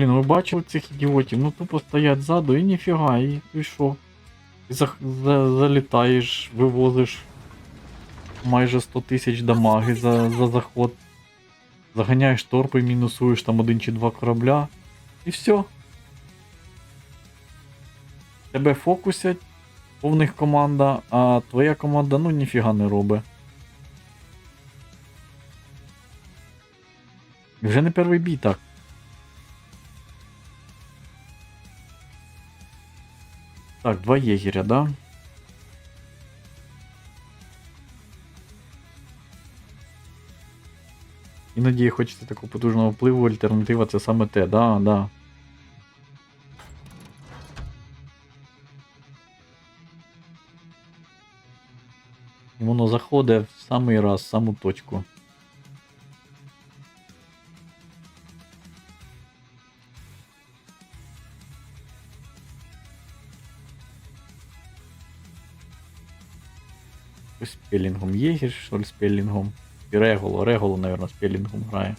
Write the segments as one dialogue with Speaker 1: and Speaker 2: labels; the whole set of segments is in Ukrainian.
Speaker 1: Блін, ви бачили цих ідіотів? Ну тупо стоять ззаду і ніфіга, і ти що? Ти за, за, залітаєш, вивозиш майже 100 тисяч дамаги за, за заход. Заганяєш торпи, мінусуєш там один чи два корабля. І все. Тебе фокусять, повних команда, а твоя команда ну ніфіга не робить. Вже не перший бій так. Так, два єгеря, да? Іноді хочеться такого потужного впливу, альтернатива це саме те, да, да. Воно заходить в самий раз, в саму точку. З пелінгом єгір, що ли, з пелінгом. І Реголо, Реголо, наверное, з пелінгом грає.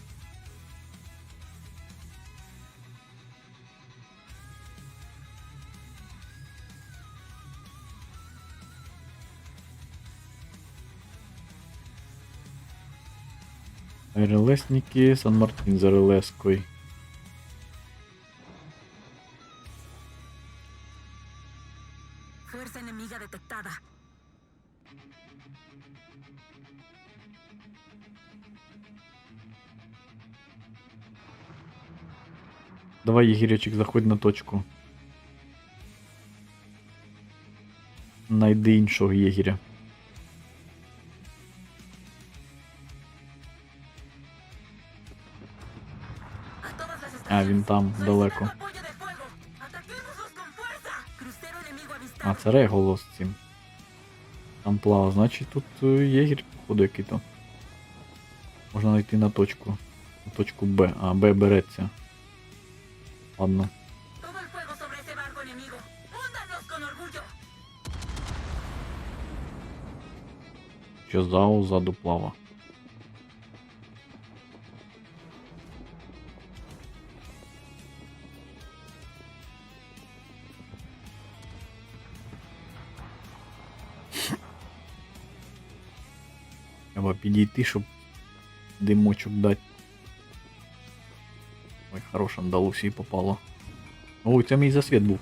Speaker 1: РЛСники, Сан-Мартин за РЛСкою. Давай, Єгірячик, заходь на точку. Найди іншого єгіря. А, він там, далеко. А, це Реголо з цим. Там плава, значить тут е, єгір, походу, який-то. Можна знайти на точку. На точку Б. А, Б береться. Ладно.
Speaker 2: Todo el fuego sobre ese barco enemigo. ¡Húndanos con orgullo!
Speaker 1: Що ЗАУ ззаду плава. Треба підійти, щоб димочок дати. Ой, хорошим дало всі попало. Ой, це мій засвіт був.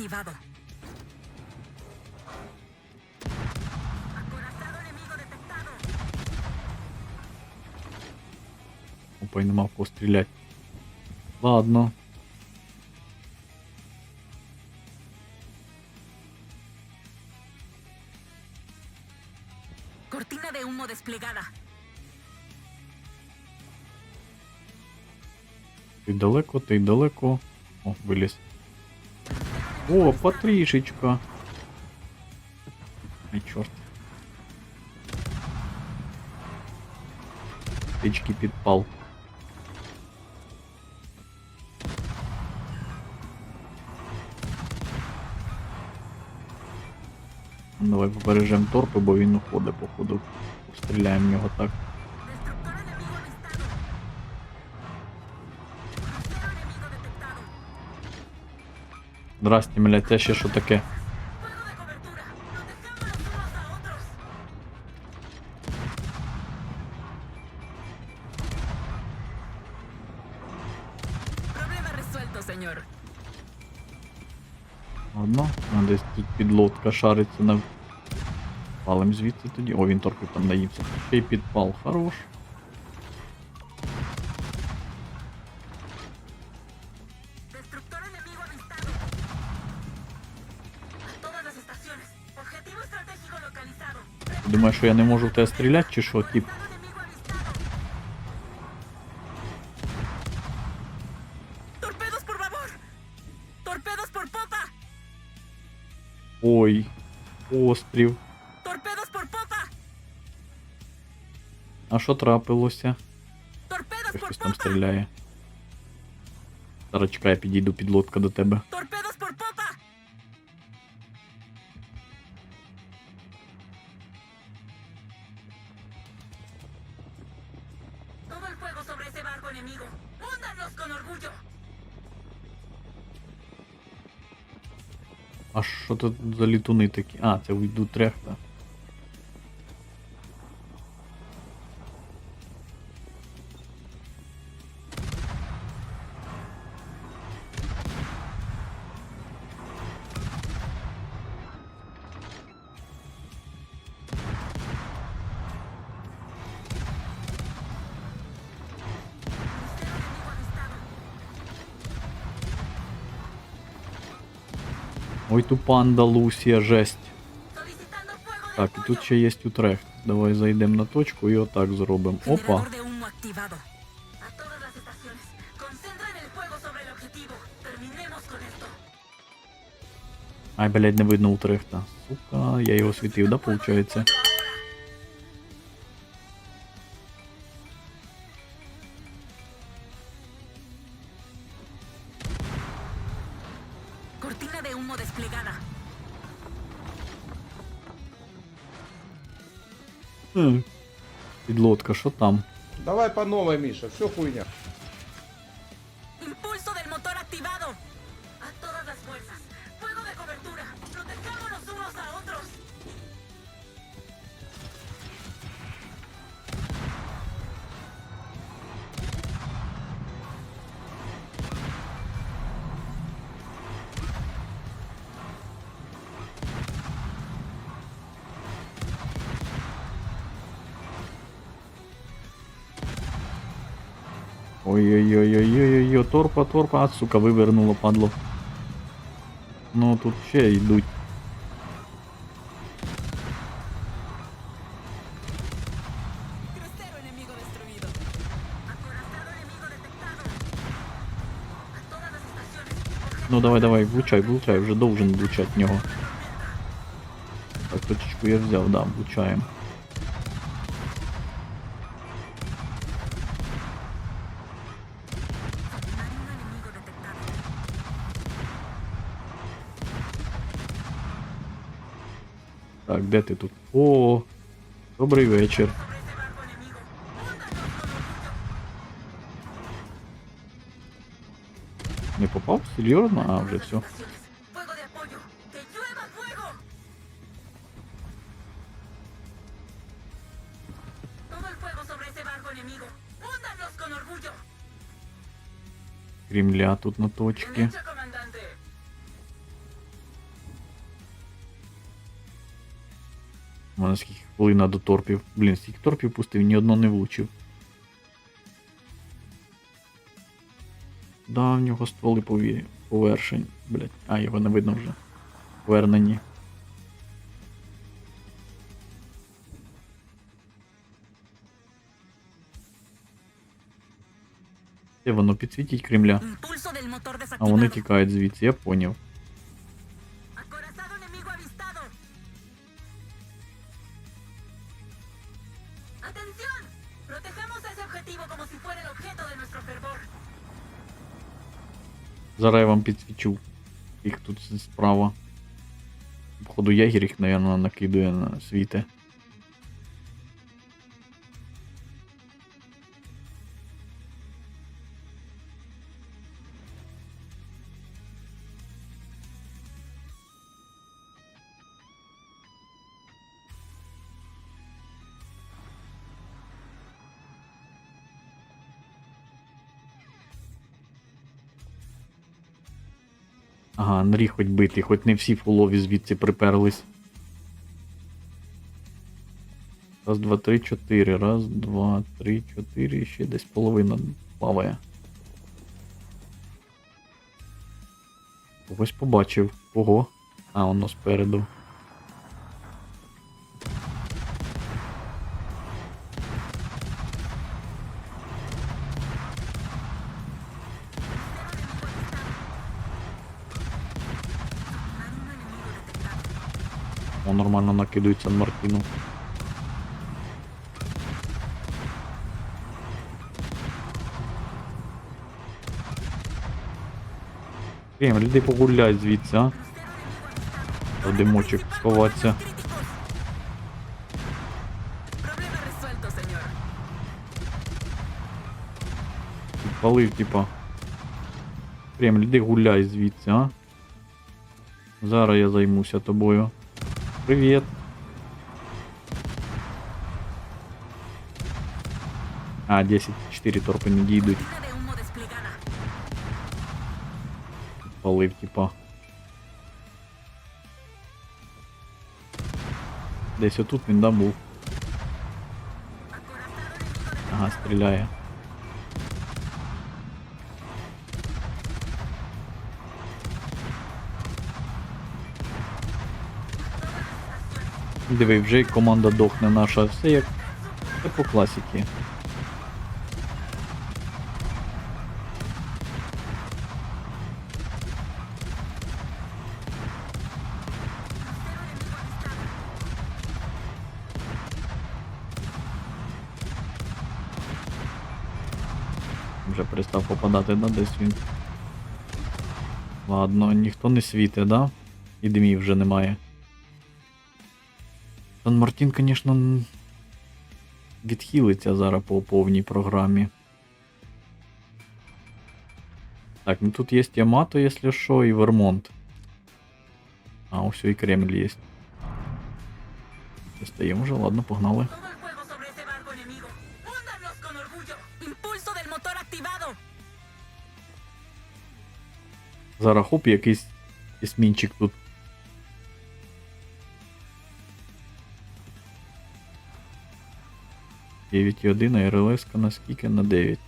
Speaker 2: Activado. Acorazado enemigo detectado.
Speaker 1: Опа, і нема в кого стріляти. Ладно.
Speaker 2: Cortina de humo desplegada.
Speaker 1: Ти далеко, ти далеко. О, виліз. О, потрішечка. Ай, чорт. Птички підпал. Давай побережемо торпи, бо він уходить, походу. Постріляємо в нього так. Здрасте, блядь, це ще що таке? Ладно, а десь тут підлодка шариться на. Палим звідси тоді. О, він торпів там наївся. Ще й підпал, хорош. Думаєш, що я не можу в тебе стріляти, чи що, тип? Ой, острів.
Speaker 2: Popa.
Speaker 1: А що трапилося? Хтось там стріляє. Зараз чекай, я підійду підлодка до тебе.
Speaker 2: Todo barco enemigo. Húndanos con orgullo.
Speaker 1: А що тут за літуни такі? А, це уйду трехта. Ой, тупа Андалусія, жесть. Так, і тут ще є Утрехт. Давай зайдемо на точку і отак зробимо. Опа. Ай, блядь, не видно Утрехта. Сука, я його світив, да, получається?
Speaker 2: De humo desplegada.
Speaker 1: Хм. Підлодка, що там?
Speaker 3: Давай по новой, Миша, все хуйня.
Speaker 1: Ой-ой-ой-ой-ой-ой, торпа, торпа, а, сука, вивернуло, падло. Ну, тут ще йдуть. Ну давай, давай, влучай, влучай, вже должен влучати в нього. Так, точечку я взяв, да, влучаємо. Так, де ти тут? О, добрий вечір.
Speaker 2: Sobre ese barco enemigo. Húndanos con orgullo.
Speaker 1: Не попав? Серйозно? А, вже
Speaker 2: Todas
Speaker 1: все.
Speaker 2: las estaciones. Fuego de
Speaker 1: У мене скільки хвилина до торпів. Блін, стільки торпів пустив, ні одно не влучив. Да, в нього стволи пові... повершень. Блять. А, його не видно вже. Повернені. Де воно підсвітіть Кремля. А вони тікають звідси, я поняв. Зараз я вам підсвічу. Їх тут справа. Походу ягір їх, наверное, накидує на світи. Ага, Анрі хоч битий, хоч не всі фулові звідси приперлись. Раз, два, три, чотири. Раз, два, три, чотири. Ще десь половина плаває. Когось побачив. Ого. А, воно спереду. О, нормально накидують Сан Мартіну. Блін, люди погулять звідси, а? Та димочок сховатися. Палив, типа. Кремль, іди гуляй звідси, а? Зараз я займуся тобою. Привіт. А, 10, 4 торпи не дійдуть.
Speaker 2: Cortina de humo desplegada.
Speaker 1: Палив, типа. Десь отут він да, був. Ага, стріляє. Диви, вже команда дохне наша. Все як все по класіки. Вже перестав попадати, да, десь він. Ладно, ніхто не світить, да? І димів вже немає. Сан Мартін, звісно, відхилиться зараз по повній програмі. Так, ну тут є Ямато, якщо що, і Вермонт. А, ось і Кремль є. Достаємо вже, ладно, погнали. Зараз хоп, якийсь есмінчик тут. Дев'ять і один, а РЛС на скільки? На 9.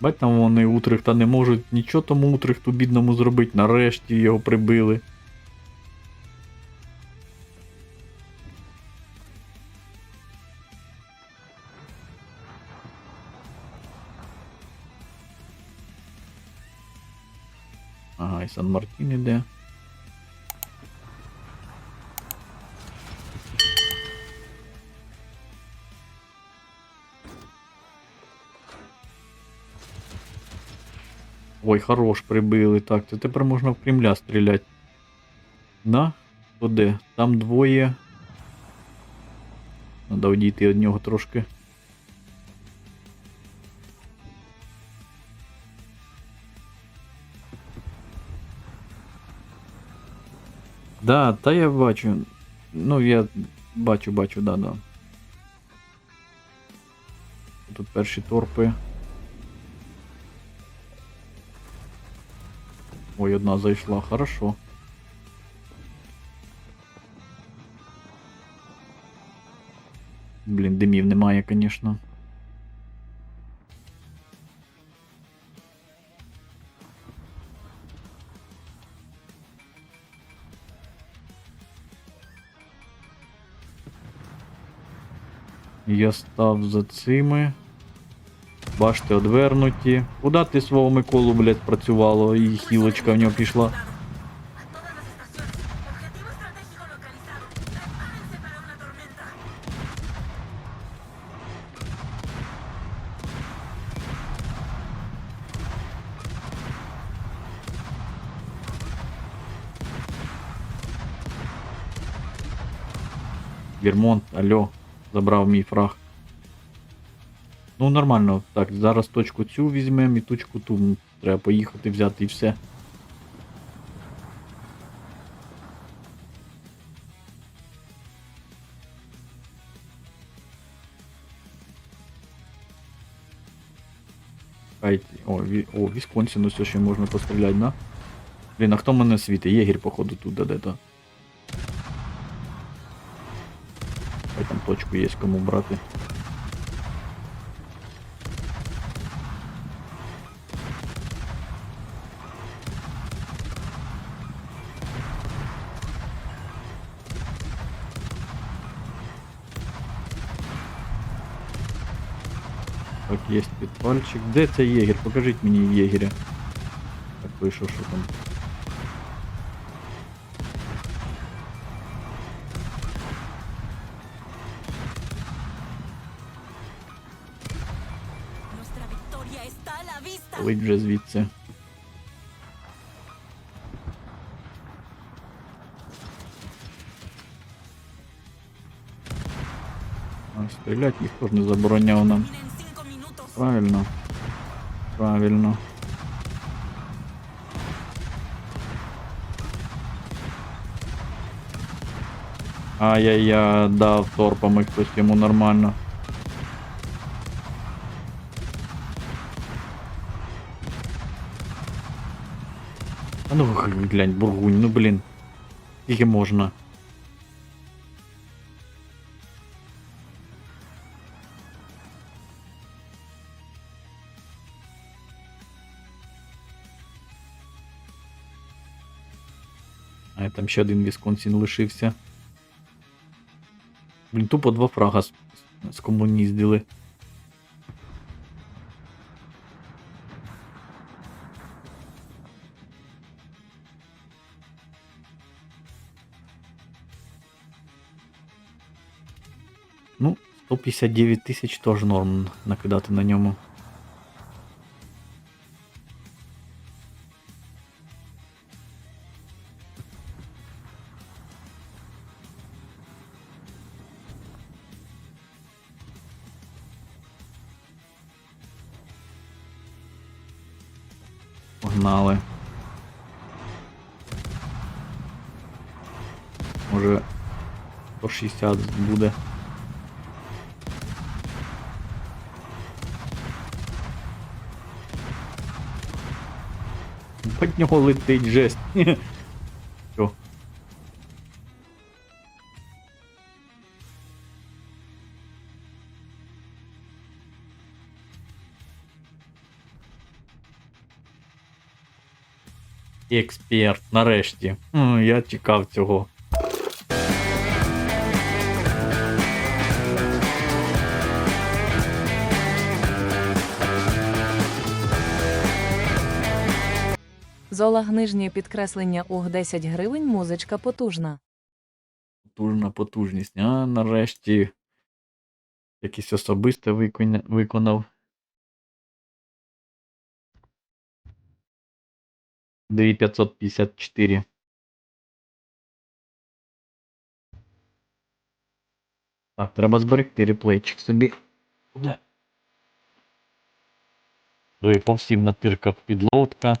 Speaker 1: Бать там вони Утрихта не можуть нічого тому Утрихту бідному зробити. Нарешті його прибили. Ой, хорош прибили. Так, то тепер можна в Кремля стріляти. Да? То? Там двоє. Надо одійти від нього трошки. Да, та я бачу. Ну, я бачу, бачу, да, да. Тут перші торпи. Ой, одна зайшла, хорошо. Блін, димів немає, звісно. Я став за цими. Башти одвернуті. Куда ти свого Миколу, блядь, працювало і хілочка в нього пішла. Вірмонт, алло, забрав мій фраг. Ну нормально, так, зараз точку цю візьмемо і точку ту треба поїхати взяти і все. О, ві, о, Вісконсін, ось ще можна постріляти, да? Блін, а хто мене світить? Єгір, походу, тут де-то. Хай там точку є кому брати. Так, есть підпальчик. Де это єгер? Покажите мне Егеря, Так вышел що там. Лить вже звідси. А стрілять ніхто ж не забороняв нам. Правильно. Правильно. Ай-яй-яй, дав торпами хтось йому нормально. А ну глянь, бургунь, ну блін. Скільки можна? А там ще один Вісконсін лишився. Блін, тупо два фрага з, з комуніздили. Ну, 159 тисяч теж норм накидати на ньому. Погнали. Може 160 буде. Под нього летить жесть. Експерт, нарешті. Я чекав цього.
Speaker 4: Зола нижнє підкреслення уг 10 гривень, музичка потужна.
Speaker 1: Потужна потужність. А нарешті якесь особисте виконав. Дві 554. Так, треба зберегти реплейчик собі. Ну і по всім натирках підлодка.